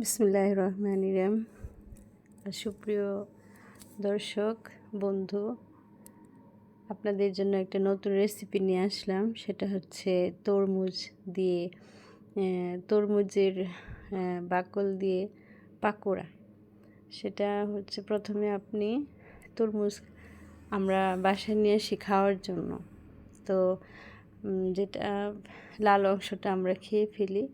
বিসমুল্লাহ রহমান ইরাম সুপ্রিয় দর্শক, বন্ধু, আপনাদের জন্য একটা নতুন রেসিপি নিয়ে আসলাম। সেটা হচ্ছে তরমুজ দিয়ে তরমুজের বাকল দিয়ে পাকোড়া। সেটা হচ্ছে প্রথমে আপনি তরমুজ আমরা বাসায় নিয়ে আসি খাওয়ার জন্য। তো যেটা লাল অংশটা আমরা খেয়ে ফেলি।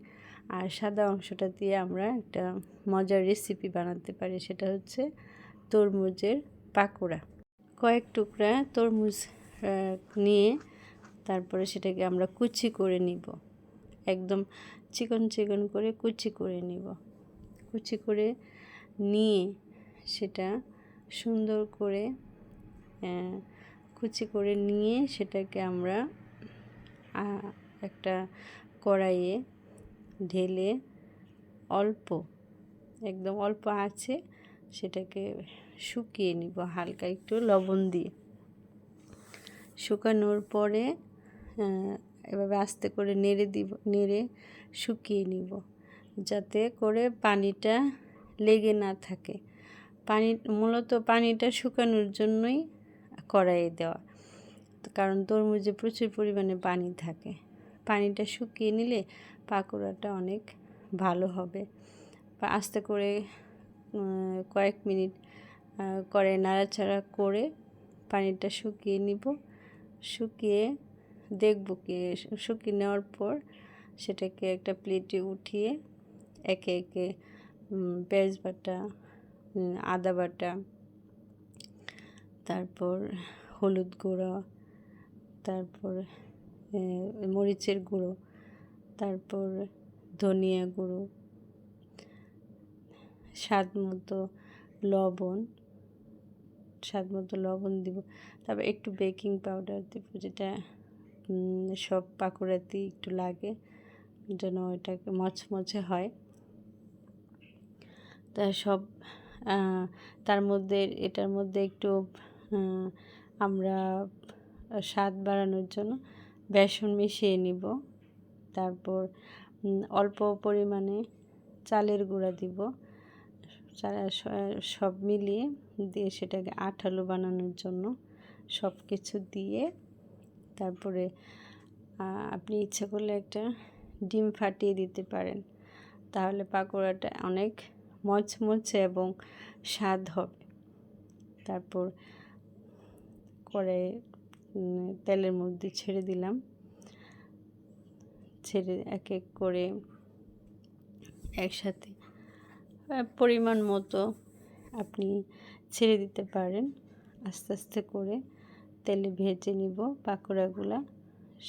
আর সাদা অংশটা দিয়ে আমরা একটা মজার রেসিপি বানাতে পারি, সেটা হচ্ছে তরমুজের পাকোড়া। কয়েক টুকরা তরমুজ নিয়ে তারপরে সেটাকে আমরা কুচি করে নিব। একদম চিকন চিকন করে কুচি করে নিব। কুচি করে নিয়ে সেটা সুন্দর করে কুচি করে নিয়ে সেটাকে আমরা একটা কড়াইয়ে ঢেলে অল্প, একদম অল্প আছে, সেটাকে শুকিয়ে নিব হালকা একটু লবণ দিয়ে। শুকানোর পরে এভাবে আস্তে করে নেড়ে দিব, নেড়ে শুকিয়ে নিব, যাতে করে পানিটা লেগে না থাকে। পানি, মূলত পানিটা শুকানোর জন্যই কড়াইয়ে দেওয়া, কারণ তরমুজে প্রচুর পরিমাণে পানি থাকে। পানিটা শুকিয়ে নিলে পাকোড়াটা অনেক ভালো হবে। আস্তে করে কয়েক মিনিট করে নাড়াচাড়া করে পানিটা শুকিয়ে নিব। শুকিয়ে দেখব কি, শুকিয়ে নেওয়ার পর সেটাকে একটা প্লেটে উঠিয়ে একে একে পেঁয়াজ বাটা আদা বাটা, তারপর হলুদ গুঁড়ো, তারপর মরিচের গুঁড়ো তারপর ধনিয়া গুঁড়ো, স্বাদ মতো লবণ, স্বাদ মতো লবণ দিব। তারপর একটু বেকিং পাউডার দিব যেটা সব পাকোড়াতেই একটু লাগে, যেন ওইটাকে মচমচে হয়। তা সব তার মধ্যে, এটার মধ্যে একটু আমরা স্বাদ বাড়ানোর জন্য বেসন মিশিয়ে নিব। তারপর অল্প পরিমাণে চালের গুঁড়া দিব। সব মিলিয়ে দিয়ে সেটাকে আঠালো বানানোর জন্য সব কিছু দিয়ে তারপরে আপনি ইচ্ছা করলে একটা ডিম ফাটিয়ে দিতে পারেন। তাহলে পাকোড়াটা অনেক মচমচে এবং স্বাদ হবে। তারপর করে তেলের মধ্যে ছেড়ে দিলাম। ছেড়ে এক এক করে একসাথে পরিমাণ মতো আপনি ছেড়ে দিতে পারেন। আস্তে আস্তে করে তেলে ভেজে নিব পাকোড়াগুলা।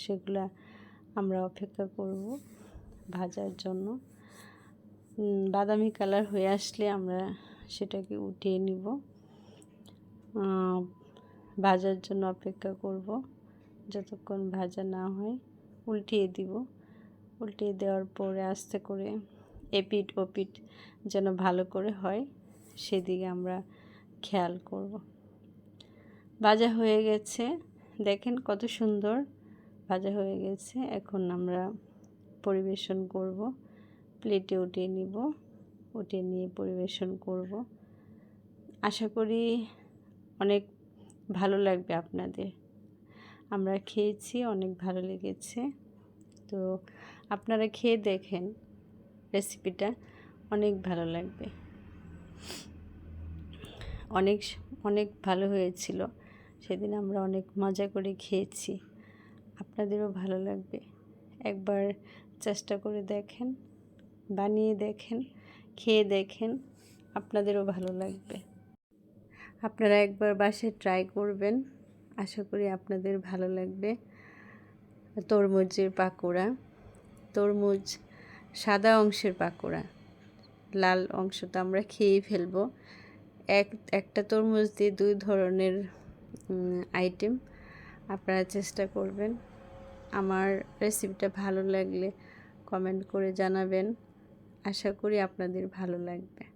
সেগুলা আমরা অপেক্ষা করব ভাজার জন্য। বাদামি কালার হয়ে আসলে আমরা সেটাকে উঠিয়ে নিব। ভাজার জন্য অপেক্ষা করব। যতক্ষণ ভাজা না হয়, উল্টিয়ে দিব। উল্টিয়ে দেওয়ার পরে আস্তে করে এপিট ওপিট যেন ভালো করে হয়, সেদিকে আমরা খেয়াল করব। ভাজা হয়ে গেছে। দেখেন কত সুন্দর ভাজা হয়ে গেছে। এখন আমরা পরিবেশন করব। প্লেটে উঠিয়ে নিব। উঠিয়ে নিয়ে পরিবেশন করব। আশা করি অনেক ভালো লাগবে আপনাদের। আমরা খেয়েছি, অনেক ভালো লেগেছে। তো আপনারা খেয়ে দেখেন রেসিপিটা অনেক ভালো লাগবে। অনেক অনেক ভালো হয়েছিল। সেদিন আমরা অনেক মজা করে খেয়েছি। আপনাদেরও ভালো লাগবে। একবার চেষ্টা করে দেখেন, বানিয়ে দেখেন, খেয়ে দেখেন, আপনাদেরও ভালো লাগবে। আপনারা একবার বাসায় ট্রাই করবেন। আশা করি আপনাদের ভালো লাগবে। তরমুজের পাকোড়া। তরমুজ, সাদা অংশের পাকোড়া, লাল অংশ তো আমরা খেয়েই ফেলব। এক, একটা তরমুজ দিয়ে দুই ধরনের আইটেম আপনারা চেষ্টা করবেন। আমার রেসিপিটা ভালো লাগলে কমেন্ট করে জানাবেন। আশা করি আপনাদের ভালো লাগবে।